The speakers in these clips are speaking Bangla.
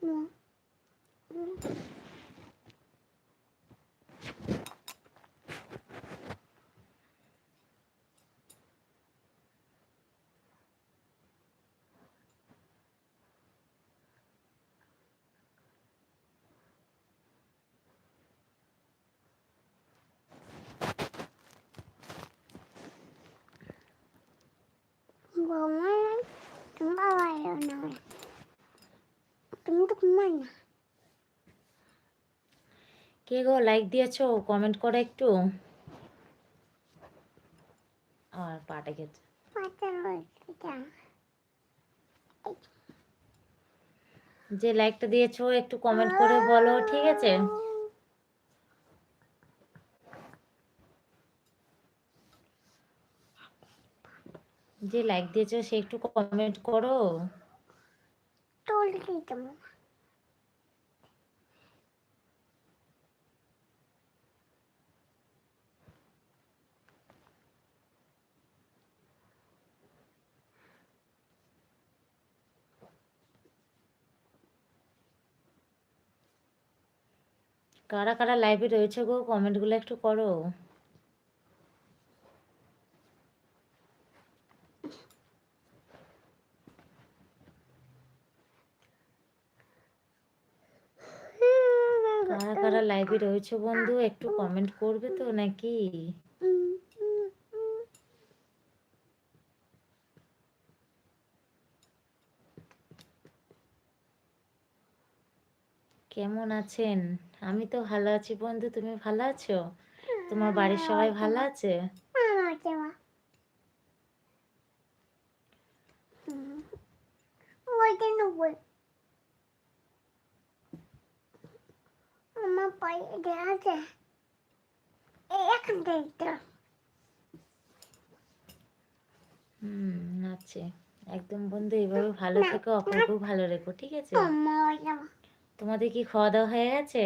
我我 Kumba না কে গো লাইক দিয়েছ? কমেন্ট করে একটু। আর পাটা গেছে যে লাইকটা দিয়েছ একটু কমেন্ট করে বলো ঠিক আছে? যে লাইক দিয়েছ সে একটু কমেন্ট করো। তোল দিতাম কারা কারা লাইভে রয়েছে গো? কমেন্টগুলো একটু করো। কারা কারা লাইভে রয়েছে বন্ধু? একটু কমেন্ট করবে তো নাকি? কেমন আছেন? আমি তো ভালো আছি বন্ধু তুমি ভালো আছো? তোমার বাড়ির সবাই ভালো আছে? আমার নেবই আমার পায়ে আছে হুম আছে একদম বন্ধু এইভাবে ভালো থেকো অপরকেও ভালো রেখো ঠিক আছে? তোমাদের কি খাওয়া দাওয়া হয়ে গেছে?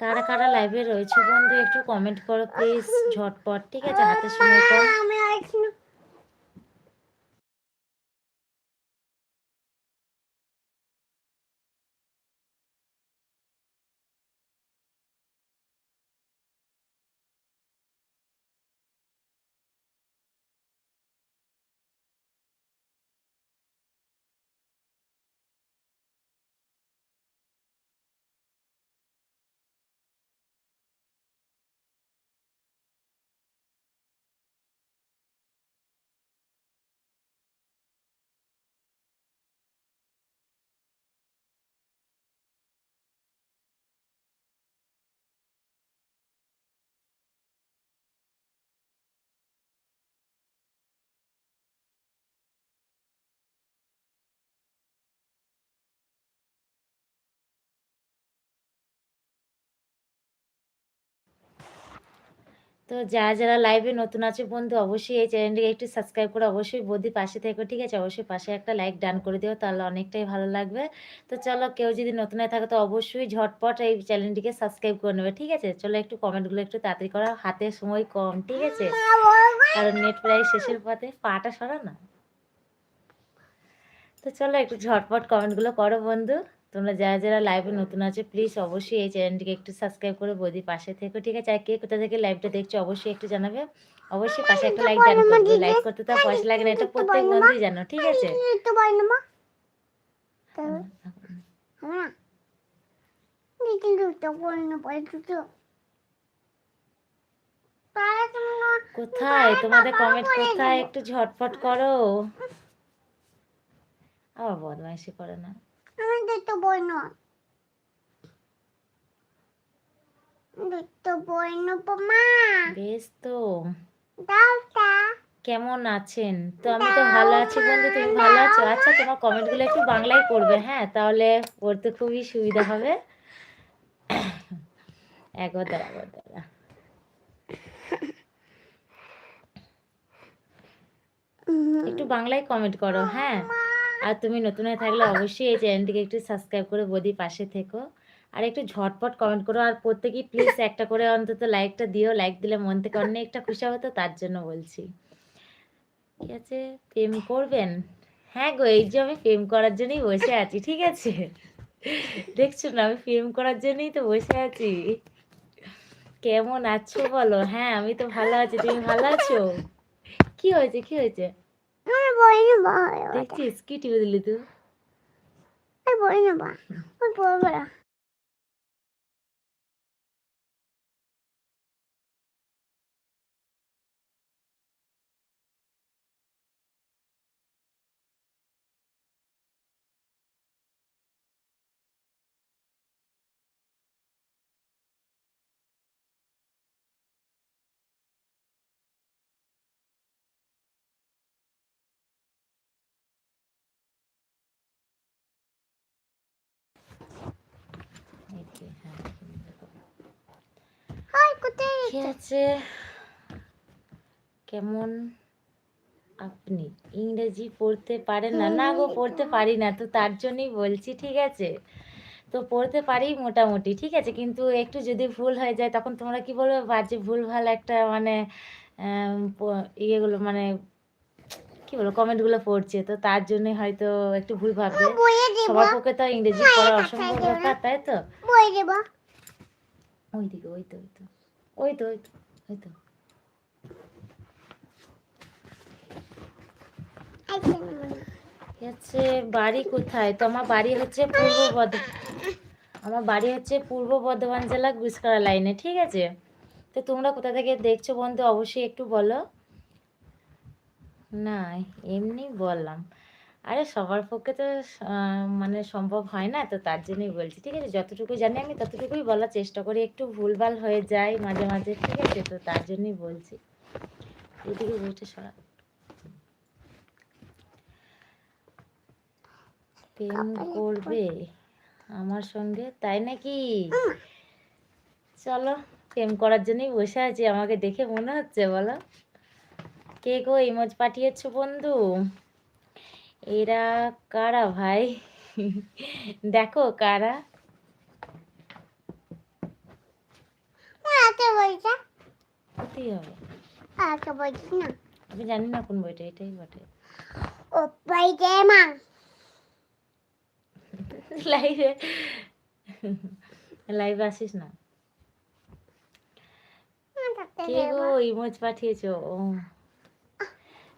কারা কারা লাইভে রয়েছে বন্ধু একটু কমেন্ট করো প্লিজ ঝটপট ঠিক আছে? হাতে সময় আমি তো যারা যারা লাইভে নতুন আছে বন্ধু, অবশ্যই এই চ্যানেলটিকে একটু সাবস্ক্রাইব করে অবশ্যই বৌদি পাশে থেকো, ঠিক আছে? অবশ্যই পাশে একটা লাইক ডান করে দিও, তাহলে অনেকটাই ভালো লাগবে। তো চলো, কেউ যদি নতুন হয়ে থাকে তো অবশ্যই ঝটপট এই চ্যানেলটিকে সাবস্ক্রাইব করে নেবে, ঠিক আছে? চলো একটু কমেন্টগুলো একটু তাড়াতাড়ি করো, হাতে সময় কম, ঠিক আছে? কারণ নেট প্রায় শেষের পথে পাটা সরা না তো চলো একটু ঝটপট কমেন্টগুলো করো বন্ধু। তোমরা যারা যারা লাইভে নতুন আছে প্লিজ অবশ্যই এই চ্যানেলটিকে একটু সাবস্ক্রাইব করে বৌদি পাশে থেকো, ঠিক আছে? আর কে কোথা থেকে লাইভটা দেখছ, অবশ্যই একটু জানাবে। অবশ্যই পাশে একটা লাইক করবে লাইক করতে তো পয়সা লাগে না, এটা প্রত্যেক বন্ধুই জানো, ঠিক আছে? কোথায়? তোমাদের কমেন্ট কোথায়? একটু ঝটফট করো। আবার বদমাইশি করে না। দুটো না দুটো নেব মা বেশ তো দাও তা কেমন আছেন? তো আমি তো ভালো আছি বন্ধু তুমি ভালো আছো? আচ্ছা তোমার কমেন্টগুলো একটু বাংলায় করবে হ্যাঁ? তাহলে পড়তে খুবই সুবিধা হবে। একবার দাঁড়া একবার দাঁড়া। একটু বাংলায় কমেন্ট করো হ্যাঁ? আর তুমি নতুন হয়ে থাকলে অবশ্যই এই চ্যানেলটিকে একটু সাবস্ক্রাইব করে বদি পাশে থেকো। আর একটু ঝটপট কমেন্ট করো, আর প্রত্যেকেই প্লিজ একটা করে অন্তত লাইকটা দিও। লাইক দিলে মন থেকে অনেকটা খুশি হতো তার জন্য বলছি। ঠিক আছে? প্রেম করবেন? হ্যাঁ গো, এই যে আমি প্রেম করার জন্যই বসে আছি, ঠিক আছে? দেখছ না, আমি প্রেম করার জন্যই তো বসে আছি। কেমন আছো বলো? হ্যাঁ আমি তো ভালো আছি, তুমি ভালো আছো? কি হয়েছে কি হয়েছে? দেখছিস কি টিপে দিলি তুই আছে? কেমন? আপনি ইংরেজি পড়তে পারেন না? না গো পড়তে পারি না তো তার জন্যই বলছি ঠিক আছে? তো পড়তে পারি মোটামুটি ঠিক আছে? কিন্তু একটু যদি ভুল হয়ে যায় তখন তোমরা কি বলবে? বাজে ভুল ভালো একটা মানে ইয়েগুলো মানে কি বলব কমেন্টগুলো পড়ছে তো তার জন্যই হয়তো একটু ভুল ভাববে। সবার পক্ষে তো ইংরেজি পড়া অসম্ভব ব্যাপার তাই তো? ওই দিকে ওই তো ওই তো ওই তো ওই তো ওই আছে বাড়ি কোথায়? তো আমার বাড়ি হচ্ছে পূর্ব বর্ধ আমার বাড়ি হচ্ছে পূর্ব বর্ধমান জেলা গুসকরা লাইনে ঠিক আছে? তো তোমরা কোথা থেকে দেখছ বন্ধু অবশ্যই একটু বলো। না এমনি বললাম। আরে সবার পক্ষে তো মানে সম্ভব হয় না তো তার জন্যই বলছি। ঠিক আছে যতটুকু জানি আমি ততটুকুই বলার চেষ্টা করি। একটু ভুলভাল হয়ে যায় মাঝে মাঝে ঠিক আছে তো তার জন্যই বলছি। এদিকে বইটা সরা। প্রেম করবে আমার সঙ্গে তাই নাকি? চলো প্রেম করার জন্যই বসে আছি আমাকে দেখে মনে হচ্ছে বলো। কে গো ইমোজ পাঠিয়েছ বন্ধু? এরা কারা ভাই? দেখো কারা। আকে হবে। আকে বইছি না। আমি জানি না কোন বইটা এটাই বটে। ও বই দে মা। লাইভে। লাইভে আসিস না। কে গো ইমোজ পাঠিয়েছো? ও।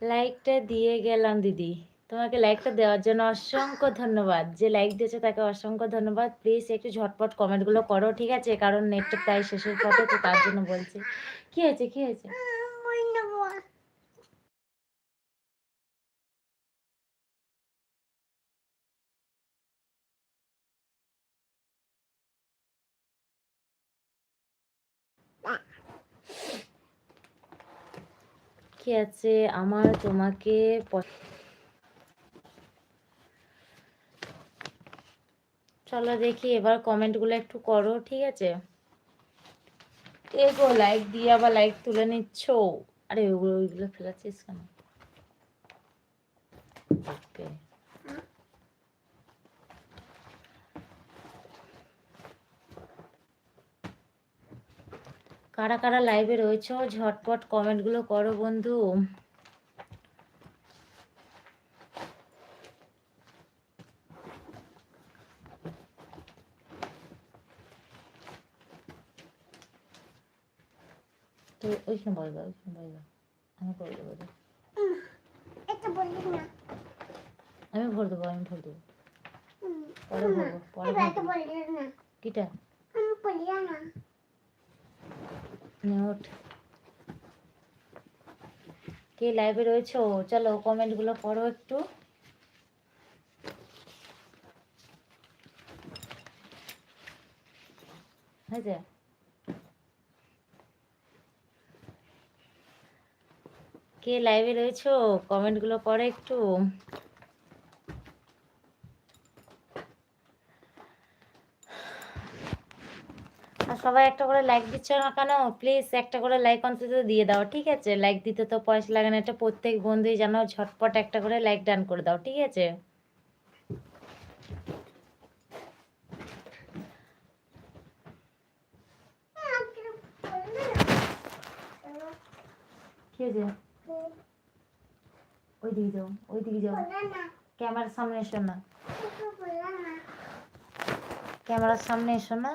লাইকটা দিয়ে গেলাম, দিদি। তোমাকে লাইকটা দেওয়ার জন্য অসংখ্য ধন্যবাদ। যে লাইক দিয়েছে তাকে অসংখ্য ধন্যবাদ। প্লিজ একটু ঝটপট কমেন্টগুলো করো, ঠিক আছে? কারণ নেটটা প্রায় শেষের পথে, তো তার জন্য বলছি। কী হয়েছে কী হয়েছে বই নেব কি আছে? আমার তোমাকে চলো দেখি, এবার কমেন্টগুলো একটু করো, ঠিক আছে? এগো লাইক দিয়ে আবার লাইক তুলে নিচ্ছ। আরে ওগুলো ওইগুলো ফেলাচ্ছিস কেন? কারা কারা লাইভে রয়েছো ঝটপট কমেন্টগুলো করো বন্ধু। তো ওইখানে বলবা ওইখানে বলবা। আমি করে দেবো। এটা না। আমি ভর দেবো আমি ভর দেবো। পরে ভরবো পরে কিটা? আমি বলি না। নোট কে লাইভে রয়েছো? চলো কমেন্টগুলো পড়ো একটু। কে লাইভে রয়েছো? কমেন্টগুলো পড়ো একটু। সবাই একটা করে লাইক দিচ্ছ না কেন? প্লিজ একটা করে লাইক অন্তত দিয়ে দাও, ঠিক আছে? লাইক দিতে তো পয়সা লাগে না, এটা প্রত্যেক বন্ধুই যেন ঝটপট একটা করে লাইক ডান করে দাও, ঠিক আছে? ক্যামেরার সামনে এসো না। ক্যামেরার সামনে এসো না।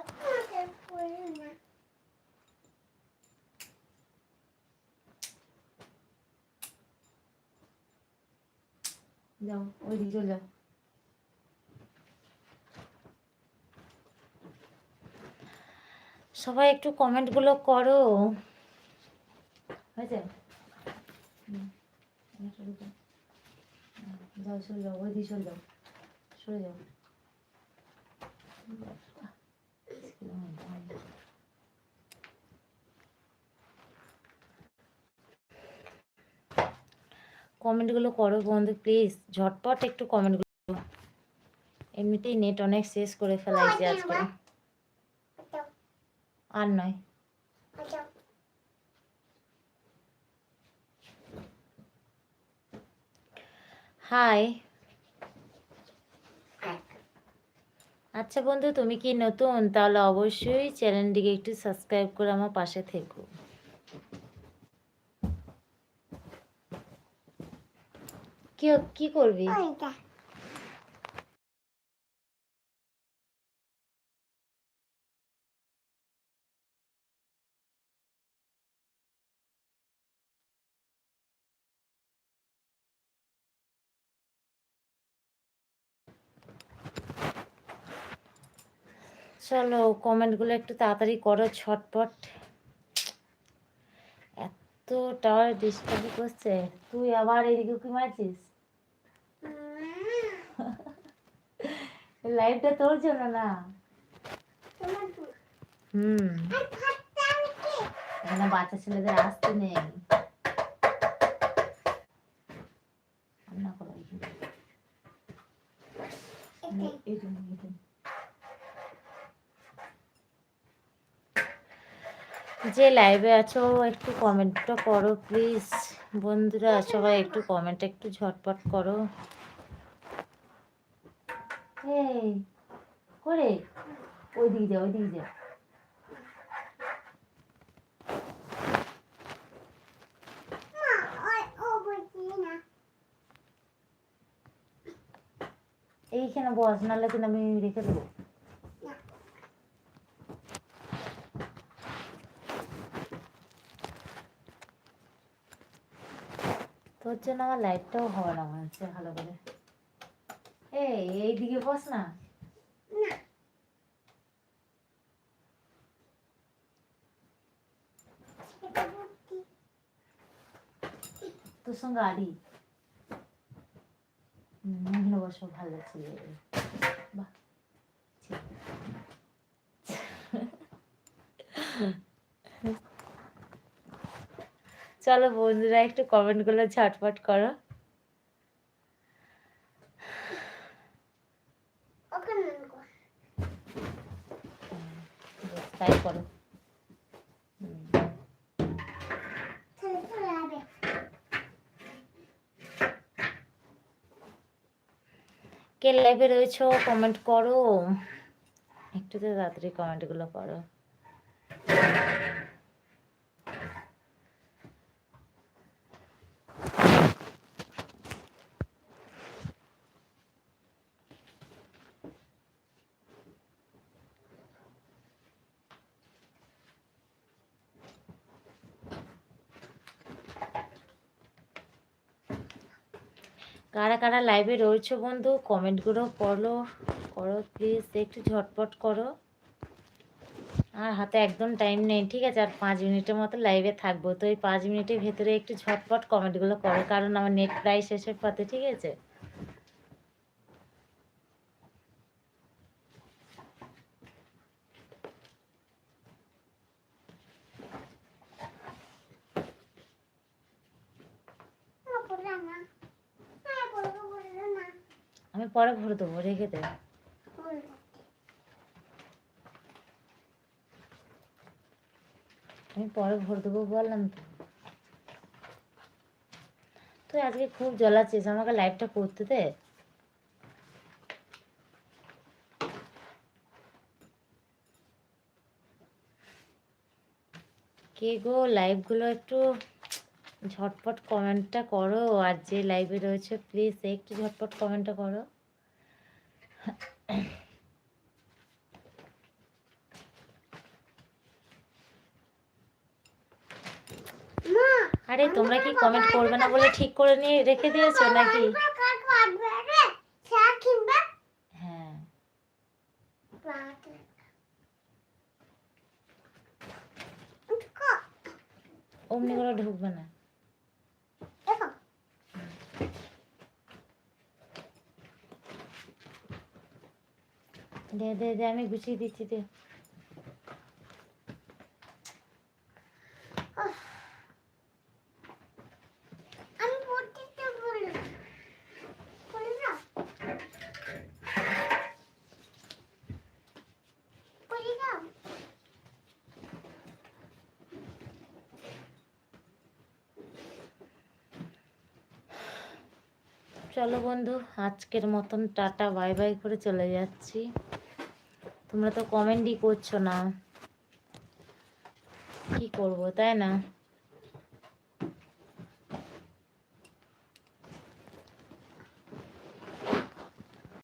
যাও ওই দিকে চলে যাও। সবাই একটু কমেন্টগুলো করো। হয়েছে? যাও। চলে যাও। ওই দিকে চলে যাও সরে যাও। কমেন্টগুলো করো বন্ধু প্লিজ ঝটপট একটু কমেন্টগুলো এমনিতেই নেট অনেক শেষ করে ফেলাইছে আজকে। আচ্ছা। আর নয়। আচ্ছা। হাই আচ্ছা বন্ধু তুমি কি নতুন? তাহলে অবশ্যই চ্যানেলটিকে একটু সাবস্ক্রাইব করে আমার পাশে থেকো। কি কি করবি? চলো কমেন্টগুলো একটু তাড়াতাড়ি করো ছটপট। এত টাওয়ার ডিস্টার্ব করছে। তুই আবার এদিকে কি মারছিস? লাইভটা তোর জন্য না। হুম। এখানে বাচ্চা ছেলেদের আসতে নেই। রান্না করো। যে। লাইভে আছো একটু কমেন্টটা করো প্লিজ বন্ধুরা সবাই একটু কমেন্ট একটু ঝটপট করো। এই করে ওই দিকে যা ওই দিকে যা এইখানে বস, নাহলে কিন্তু আমি রেখে দেবো। তোর জন্য আমার লাইটটাও হবে না হচ্ছে ভালো করে। এই এইদিকে বস না। তোর সঙ্গে আড়ি। হুম, এখানে বসো ভালো লাগছে। বাহ। চলো বন্ধুরা একটু কমেন্ট কমেন্টগুলো ঝটপট করো ওখানে কর বেশ, তাই করো হুম। চলে চলে আবে কে লাইভে রয়েছো কমেন্ট করো। একটু তো তাড়াতাড়ি কমেন্টগুলো করো। কারা কারা লাইভে রয়েছো বন্ধু? কমেন্টগুলো পড়ো করো প্লিজ একটু ঝটপট করো। আর হাতে একদম টাইম নেই, ঠিক আছে? আর পাঁচ মিনিটের মতো লাইভে থাকব। তো এই পাঁচ মিনিটের ভেতরে একটু ঝটপট কমেন্টগুলো করো, কারণ আমার নেট প্রায় শেষের পথে, ঠিক আছে মা বললা না মা বলব বলল না আমি পরে ভরে দেবো, রেখে দে। আমি পরে ভরে দেবো বললাম তো। তুই আজকে খুব জ্বলাচ্ছিস, আমাকে লাইভটা করতে দে। কে গো লাইভগুলো একটু ঝটপট কমেন্টটা করো আর যে লাইভে রয়েছে প্লিজ একটু ঝটপট কমেন্টটা করো। আরে তোমরা কি কমেন্ট করবে না বলে ঠিক করে নিয়ে রেখে দিয়েছ নাকি? হ্যাঁ। অমনি করে ঢুকবে না। দে দে দে আমি গুছিয়ে দিচ্ছি দে আমি পড়তে বলি বলি না বলি না চলো বন্ধু, আজকের মতন টাটা, বাই বাই করে চলে যাচ্ছি। তোমরা তো কমেন্টই করছ না। কি করব, তাই না?